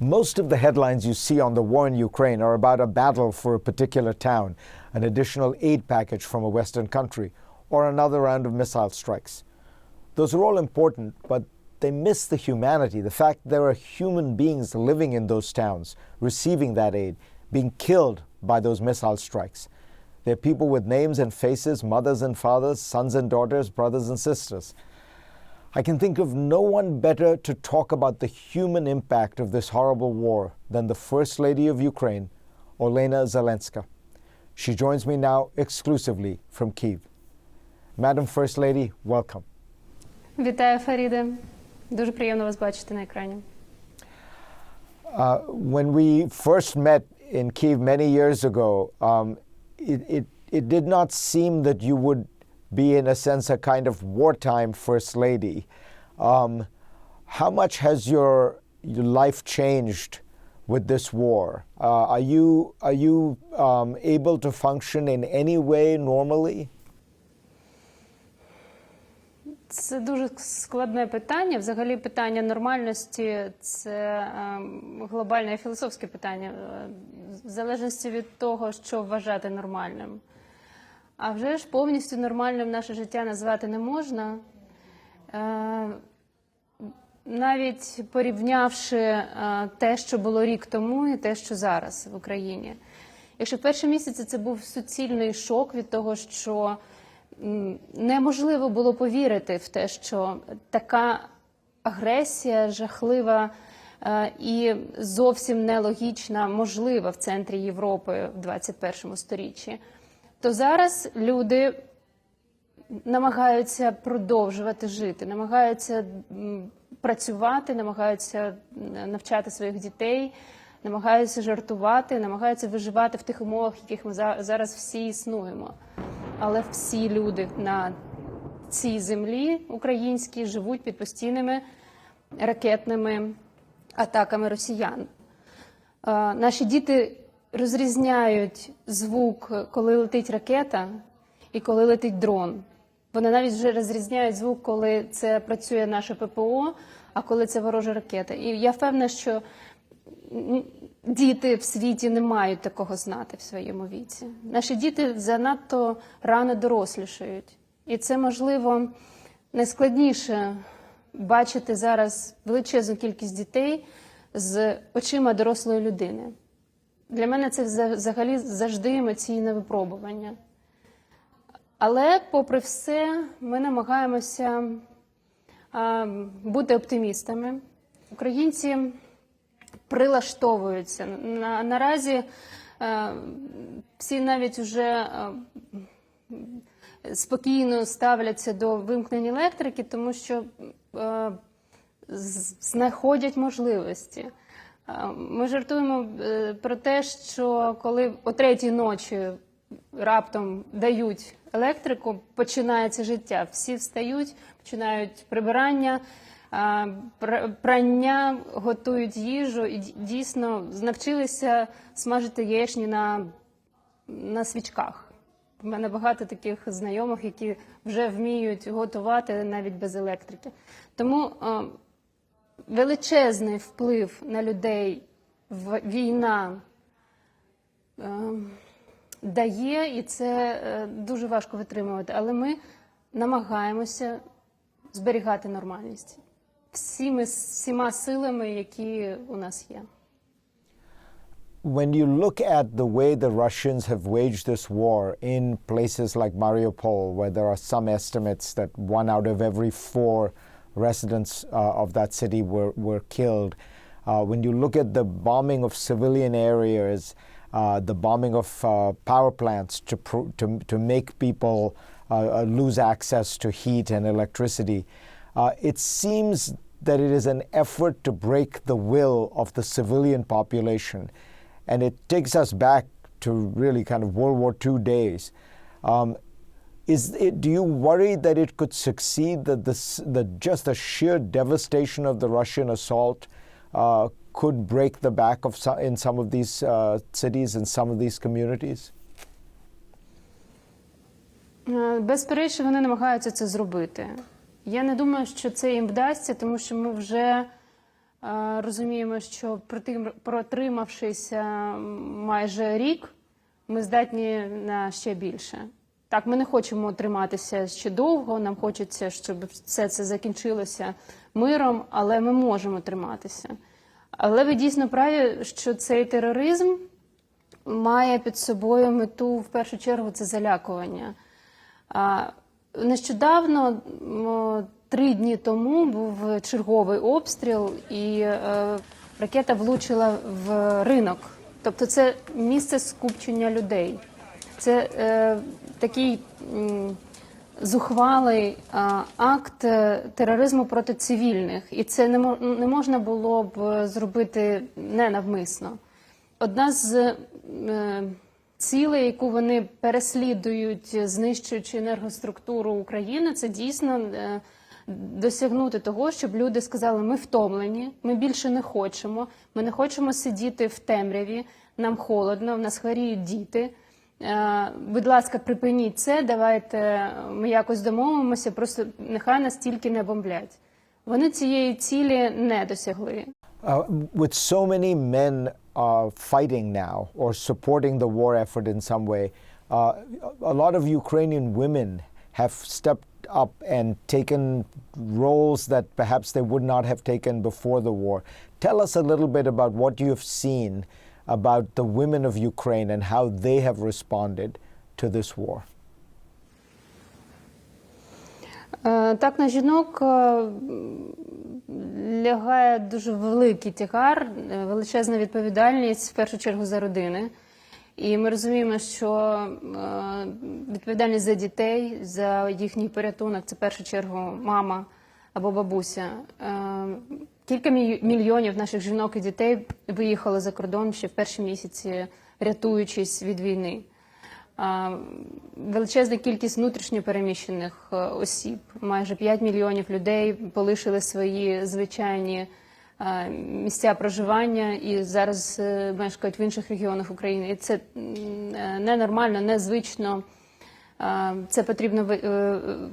Most of the headlines you see on the war in Ukraine are about a battle for a particular town, an additional aid package from a Western country, or another round of missile strikes. Those are all important, but they miss the humanity, the fact there are human beings living in those towns, receiving that aid, being killed by those missile strikes. They're people with names and faces, mothers and fathers, sons and daughters, brothers and sisters. I can think of no one better to talk about the human impact of this horrible war than the First Lady of Ukraine, Olena Zelenska. She joins me now exclusively from Kiev. Madam First Lady, welcome. Вітаю, Фаріде. Дуже приємно вас бачити на екрані. Uh, when we first met in Kiev many years ago, um, it, it, it did not seem that you would be, in a sense, a kind of wartime First Lady. Um, how much has your, your life changed with this war? Uh, are you, are you um, able to function in any way normally? Це дуже складне питання. Взагалі, питання нормальності це ем, глобальне і філософське питання, е, в залежності від того, що вважати нормальним. А вже ж повністю нормальним наше життя назвати не можна. Е, навіть порівнявши е, те, що було рік тому, і те, що зараз в Україні. Якщо в перші місяці це був суцільний шок від того, що неможливо було повірити в те, що така агресія жахлива е, і зовсім нелогічна можлива в центрі Європи в 21 сторіччі, то зараз люди намагаються продовжувати жити, намагаються працювати, намагаються навчати своїх дітей, намагаються жартувати, намагаються виживати в тих умовах, в яких ми зараз всі існуємо. Але всі люди на цій землі українській живуть під постійними ракетними атаками росіян. Наші діти розрізняють звук, коли летить ракета і коли летить дрон. Вони навіть вже розрізняють звук, коли це працює наше ППО, а коли це ворожа ракета. І я впевнена, що діти в світі не мають такого знати в своєму віці. Наші діти занадто рано дорослішають. І це можливо найскладніше бачити зараз величезну кількість дітей з очима дорослої людини. Для мене це взагалі завжди емоційне випробування. Але, попри все, ми намагаємося бути оптимістами. Українці прилаштовуються. На, наразі е, всі навіть уже е, спокійно ставляться до вимкнення електрики, тому що е, знаходять можливості. Е, Ми жартуємо е, про те, що коли о третій ночі раптом дають електрику, починається життя. Всі встають, починають прибирання, е, прання, готують їжу і дійсно навчилися смажити яєчні на, на свічках. У мене багато таких знайомих, які вже вміють готувати навіть без електрики. Тому величезний вплив на людей війна е, дає, і це е, дуже важко витримувати. Але ми намагаємося зберігати нормальність всіми, всіма силами, які у нас є. When you look at the way the Russians have waged this war in places like Mariupol, where there are some estimates that one out of every four residents uh, of that city were, were killed, uh, when you look at the bombing of civilian areas, uh, the bombing of power plants to, to, to make people lose access to heat and electricity, it seems that it is an effort to break the will of the civilian population. And it takes us back to really kind of World War II days. Um, is it, do you worry that it could succeed, that, this, that just the sheer devastation of the Russian assault uh, could break the back of some, in some of these uh, cities and some of these communities? Е, Безперечно, вони намагаються це зробити. Я не думаю, що це їм вдасться, тому що ми вже Е, Розуміємо, що е, майже рік, ми здатні на ще більше. Так, ми не хочемо триматися ще довго, нам хочеться, щоб все це закінчилося миром, але ми можемо триматися. Але ви дійсно праві, що цей тероризм має під собою мету в першу чергу це залякування. Нещодавно, три дні тому, був черговий обстріл, і е, ракета влучила в ринок. Тобто, це місце скупчення людей. Це е, такий м, зухвалий а, акт е, тероризму проти цивільних, і це не, не можна було б е, зробити ненавмисно. Одна з е, цілей, яку вони переслідують, знищуючи енергоструктуру України, це дійсно е, досягнути того, щоб люди сказали: ми втомлені, ми більше не хочемо, ми не хочемо сидіти в темряві, нам холодно, в нас хворіють діти. Е, Будь ласка, припиніть це, давайте ми якось домовимося, просто нехай нас тільки не бомблять. Вони цієї цілі не досягли. Uh, with so many men uh, fighting now or supporting the war effort in some way, uh, a lot of Ukrainian women have stepped up and taken roles that perhaps they would not have taken before the war. Tell us a little bit about what you have seen about the women of Ukraine and how they have responded to this war. Е, Так, на жінок е, лягає дуже великий тягар, е, величезна відповідальність в першу чергу за родини. І ми розуміємо, що відповідальність за дітей, за їхній порятунок це в першу чергу мама або бабуся. Кілька мільйонів наших жінок і дітей виїхали за кордон ще в перші місяці, рятуючись від війни. Величезна кількість внутрішньопереміщених е, осіб, майже 5 мільйонів людей полишили свої звичайні е, місця проживання і зараз е, мешкають в інших регіонах України. І це ненормально, незвично. Це потрібно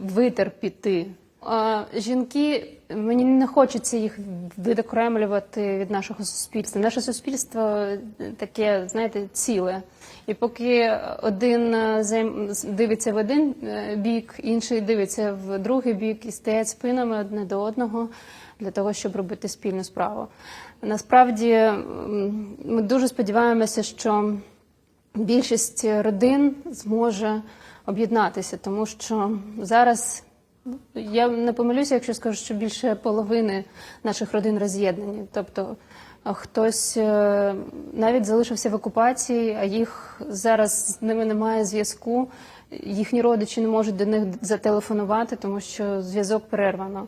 витерпіти. Жінки мені не хочеться їх відокремлювати від нашого суспільства. Наше суспільство е, таке, знаєте, ціле. І поки один е, дивиться в один е, бік, інший дивиться в другий бік і стоять спинами одне до одного для того, щоб робити спільну справу. Насправді ми дуже сподіваємося, що більшість родин зможе об'єднатися, тому що зараз я не помилюся, якщо скажу, що більше половини наших родин роз'єднані. Тобто хтось е, навіть залишився в окупації, а їх зараз з ними немає зв'язку. Їхні родичі не можуть до них зателефонувати, тому що зв'язок перервано.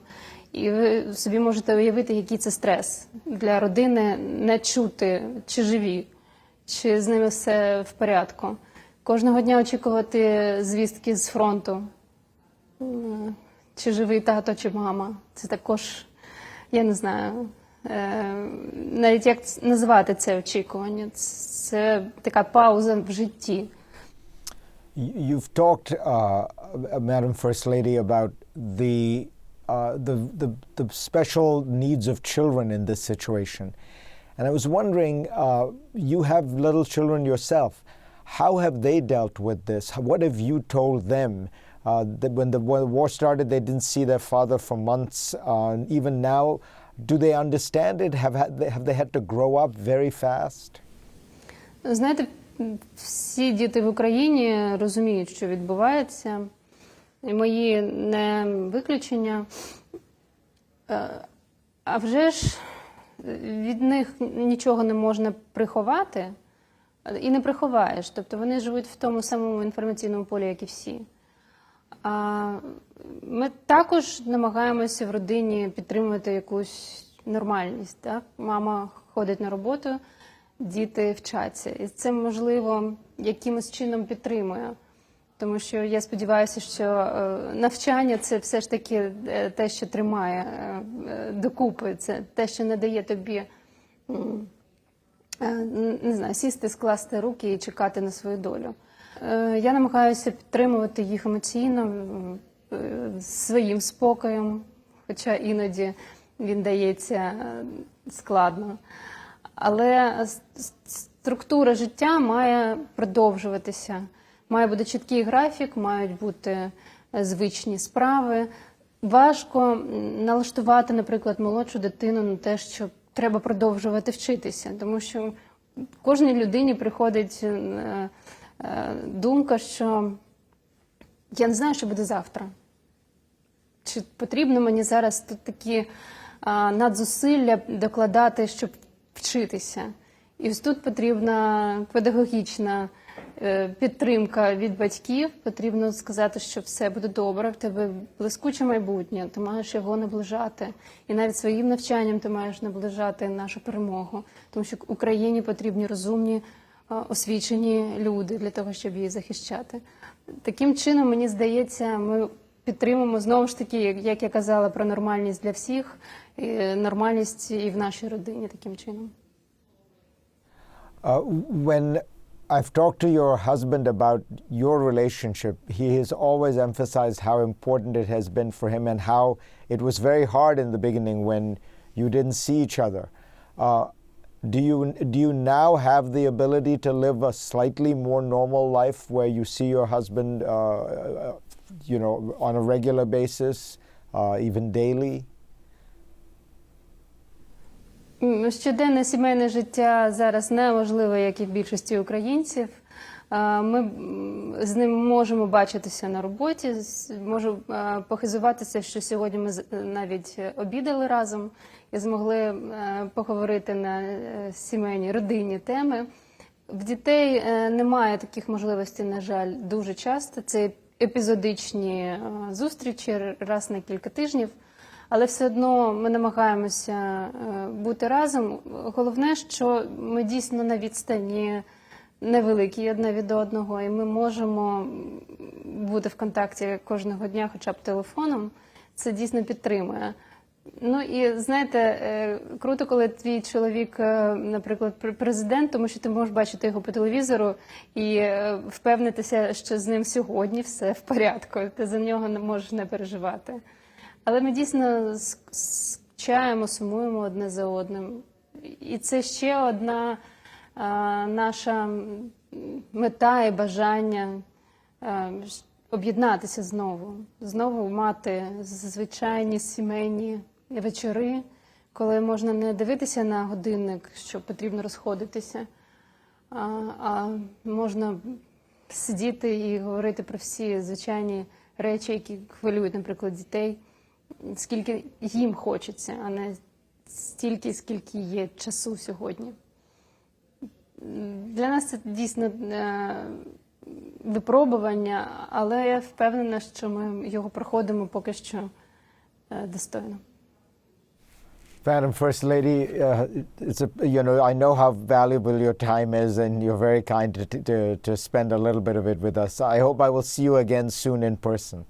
І ви собі можете уявити, який це стрес для родини не чути, чи живі, чи з ними все в порядку. Кожного дня очікувати звістки з фронту. М, Чи живий тато, чи мама. Це також, я не знаю, е, навіть як ц- назвати це очікування. Це така пауза в житті. Y- You've talked, uh, Madam First Lady, about the, uh, the, the, the special needs of children in this situation. And I was wondering, uh, you have little children yourself. How have they dealt with this? What have you told them? Uh, when the wa- war started, they didn't see their father for months. Uh, even now, do they understand it? Have, had, have they had to grow up very fast? Знаєте, всі діти в Україні розуміють, що відбувається. І мої не виключення. Е, А вже ж від них нічого не можна приховати і не приховаєш. Тобто вони живуть в тому самому інформаційному полі, як і всі. Ми також намагаємося в родині підтримувати якусь нормальність. Так? Мама ходить на роботу, діти вчаться. І це, можливо, якимось чином підтримує. Тому що я сподіваюся, що е, навчання це все ж таки е, те, що тримає е, докупи, це те, що не дає тобі не знаю, сісти, скласти руки і чекати на свою долю. Е, Я намагаюся підтримувати їх емоційно е, своїм спокоєм, хоча іноді він дається е, складно. Але структура життя має продовжуватися. Має бути чіткий графік, мають бути звичні справи. Важко налаштувати, наприклад, молодшу дитину на те, що треба продовжувати вчитися, тому що кожній людині приходить думка, що я не знаю, що буде завтра. Чи потрібно мені зараз тут такі надзусилля докладати, щоб вчитися? І ось тут потрібна педагогічна е, підтримка від батьків. Потрібно сказати, що все буде добре, в тебе блискуче майбутнє, ти маєш його наближати. І навіть своїм навчанням ти маєш наближати нашу перемогу, тому що Україні потрібні розумні, освічені люди для того, щоб її захищати. Таким чином, мені здається, ми підтримуємо знову ж таки, як- я казала, про нормальність для всіх, і нормальність і в нашій родині таким чином. Uh, when I've talked to your husband about your relationship, he has always emphasized how important it has been for him and how it was very hard in the beginning when you didn't see each other. Uh, do you do you now have the ability to live a slightly more normal life where you see your husband, uh, uh, you know, on a regular basis, uh, even daily? М, Щоденне сімейне життя зараз неможливе, як і в більшості українців. Ми з ним можемо бачитися на роботі. Можу похизуватися, що сьогодні ми навіть обідали разом і змогли е, поговорити на е, сімейні родинні теми. В дітей е, немає таких можливостей, на жаль, дуже часто. Це епізодичні зустрічі раз на кілька тижнів. Але все одно ми намагаємося бути разом. Головне, що ми дійсно на відстані невеликі одне від одного, і ми можемо бути в контакті кожного дня, хоча б телефоном. Це дійсно підтримує. Ну і знаєте, е, круто, коли твій чоловік, е, наприклад, президент, тому що ти можеш бачити його по телевізору і е, впевнитися, що з ним сьогодні все в порядку. Ти за нього не можеш не переживати. Але ми дійсно ск- скучаємо, сумуємо одне за одним. І це ще одна наша мета і бажання об'єднатися знову, знову мати звичайні сімейні вечори, коли можна не дивитися на годинник, що потрібно розходитися, а, можна сидіти і говорити про всі звичайні речі, які хвилюють, наприклад, дітей, скільки їм хочеться, а не стільки, скільки є часу сьогодні. Для нас це дійсно е, випробування, але я впевнена, що ми його проходимо поки що е, достойно. Madam First Lady, uh, it's a, you know I know how valuable your time is, and you're very kind to, to to spend a little bit of it with us. I hope I will see you again soon in person.